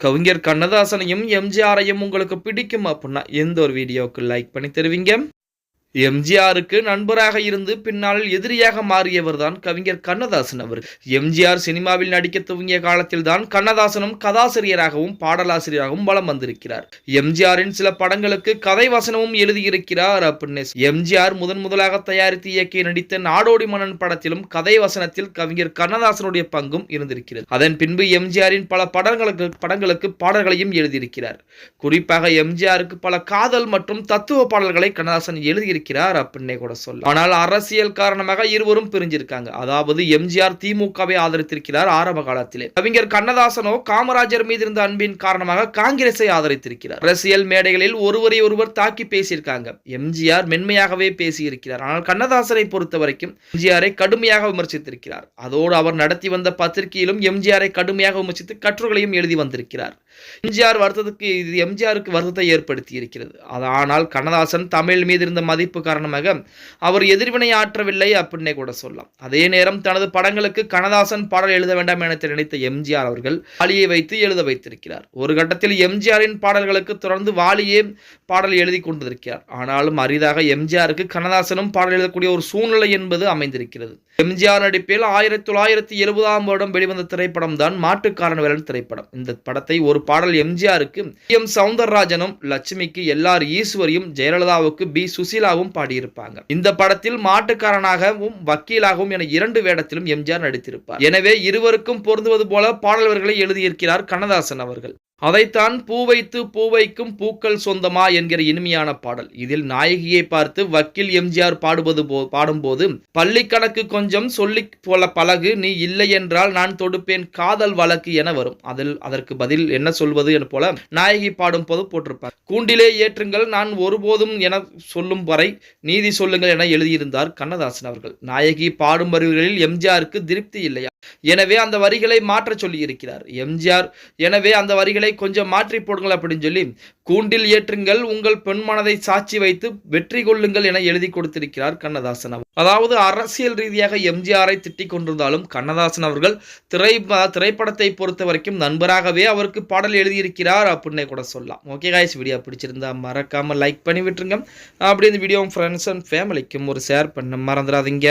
கவிஞர் கண்ணதாசனையும் எம்ஜிஆரையும் உங்களுக்கு பிடிக்கும் அப்படின்னா எந்த ஒரு வீடியோவுக்கு லைக் பண்ணி தருவீங்க? எம்ஜிஆருக்கு நண்பராக இருந்து பின்னால் எதிரியாக மாறியவர் தான் கவிஞர் கண்ணதாசன் அவர் எம்ஜிஆர் சினிமாவில் நடிக்க துவங்கிய காலத்தில் தான் கண்ணதாசனும் கதாசிரியராகவும் பாடலாசிரியராகவும் வலம் வந்திருக்கிறார். எம்ஜிஆரின் சில படங்களுக்கு கதை வசனமும் எழுதியிருக்கிறார் அப்படின்னு எம்ஜிஆர் முதன் முதலாக தயாரித்து இயக்கி நடித்த நாடோடி மன்னன் படத்திலும் கதை வசனத்தில் கவிஞர் கண்ணதாசனுடைய பங்கும் இருந்திருக்கிறது. அதன் பின்பு எம்ஜிஆரின் பல படங்களுக்கு படங்களுக்கு பாடல்களையும் எழுதியிருக்கிறார். குறிப்பாக எம்ஜிஆருக்கு பல காதல் மற்றும் தத்துவ பாடல்களை கண்ணதாசன் எழுதியிருக்கிறார். வைத்திருக்கிறார் அப்படின்னே கூட சொல்ல ஆனால் அரசியல் காரணமாக இருவரும் பிரிஞ்சிருக்காங்க. அதாவது எம்ஜிஆர் திமுகவை ஆதரித்திருக்கிறார் ஆரம்ப காலத்திலே. கவிஞர் கண்ணதாசனோ காமராஜர் மீது இருந்த அன்பின் காரணமாக காங்கிரஸை ஆதரித்திருக்கிறார். அரசியல் மேடைகளில் ஒருவரை ஒருவர் தாக்கி பேசியிருக்காங்க. எம்ஜிஆர் மென்மையாகவே பேசியிருக்கிறார். ஆனால் கண்ணதாசனை பொறுத்த வரைக்கும் எம்ஜிஆரை கடுமையாக விமர்சித்திருக்கிறார். அதோடு அவர் நடத்தி வந்த பத்திரிகையிலும் எம்ஜிஆரை கடுமையாக விமர்சித்து கட்டுரைகளையும் எழுதி வந்திருக்கிறார். எம்ஜிஆர் வருத்தத்துக்கு இது எம்ஜிஆருக்கு வருத்தத்தை ஏற்படுத்தி இருக்கிறது ஆனால் கண்ணதாசன் தமிழ் மீது இருந்த மதிப்பு பாதிப்பு காரணமாக அவர் எதிர்வினை ஆற்றவில்லை அப்படின்னே கூட சொல்லலாம். அதே நேரம் தனது படங்களுக்கு கண்ணதாசன் பாடல் எழுத வேண்டாம் என நினைத்த எம்ஜிஆர் அவர்கள் வாலியை வைத்து எழுத வைத்திருக்கிறார். ஒரு கட்டத்தில் எம்ஜிஆரின் பாடல்களுக்கு தொடர்ந்து வாலியே பாடல் எழுதி கொண்டிருக்கிறார். ஆனாலும் அரிதாக எம்ஜிஆருக்கு கண்ணதாசனும் பாடல் எழுதக்கூடிய ஒரு சூழ்நிலை என்பது அமைந்திருக்கிறது. எம்ஜிஆர் நடிப்பில் ஆயிரத்தி தொள்ளாயிரத்தி எழுபதாம் வருடம் வெளிவந்த திரைப்படம் தான் மாட்டுக்காரன் வேலன் திரைப்படம். இந்த படத்தை ஒரு பாடல் எம்ஜிஆருக்கு எம். சவுந்தரராஜனும் லட்சுமிக்கு எல்ஆர் ஈஸ்வரியும் ஜெயலலிதாவுக்கு பி. சுசீலாவும் பாடியிருப்பாங்க. இந்த படத்தில் மாட்டுக்காரனாகவும் வக்கீலாகவும் என இரண்டு வேடத்திலும் எம்ஜிஆர் நடித்திருப்பார். எனவே இருவருக்கும் பொருந்துவது போல பாடல்களை எழுதியிருக்கிறார் கண்ணதாசன் அவர்கள். அதைத்தான் பூ வைத்து பூ வைக்கும் பூக்கள் சொந்தமா என்கிற இனிமையான பாடல். இதில் நாயகியை பார்த்து வக்கீல் எம்ஜிஆர் பாடுவது போ பாடும்போது பள்ளி கணக்கு கொஞ்சம் சொல்லி போல பழகு நீ இல்லை என்றால் நான் தொடுப்பேன் காதல் வழக்கு என வரும். அதில் அதற்கு பதில் என்ன சொல்வது என போல நாயகி பாடும் போது போட்டிருப்பார். கூண்டிலே ஏற்றுங்கள் நான் ஒருபோதும் என சொல்லும் வரை நீதி சொல்லுங்கள் என எழுதியிருந்தார் கண்ணதாசன் அவர்கள். நாயகி பாடும் வரிகளில் எம்ஜிஆருக்கு திருப்தி இல்லையா? எனவே அந்த வரிகளை மாற்ற சொல்லி இருக்கிறார் எம்ஜிஆர் எனவே அந்த வரிகளை கொஞ்சம் மாற்றி போடுங்கள் அப்படின்னு சொல்லி கூண்டில் ஏற்றுங்கள் உங்கள் பெண் மனதை சாட்சி வைத்து வெற்றி கொள்ளுங்கள் என எழுதி கொடுத்திருக்கிறார் கண்ணதாசன் அவர் அதாவது அரசியல் ரீதியாக எம்ஜிஆரை திட்டிக் கொண்டிருந்தாலும் கண்ணதாசன் அவர்கள் திரை திரைப்படத்தை பொறுத்த வரைக்கும் நண்பராகவே அவருக்கு பாடல் எழுதியிருக்கிறார் அப்படின்னே கூட சொல்லலாம். ஓகே காய்ஸ் வீடியோ பிடிச்சிருந்தா மறக்காம லைக் பண்ணி விட்டுருங்க. அப்படி இந்த வீடியோ ஃப்ரெண்ட்ஸ் அண்ட் ஃபேமிலிக்கும் ஒரு ஷேர் பண்ண மறந்துடாதீங்க.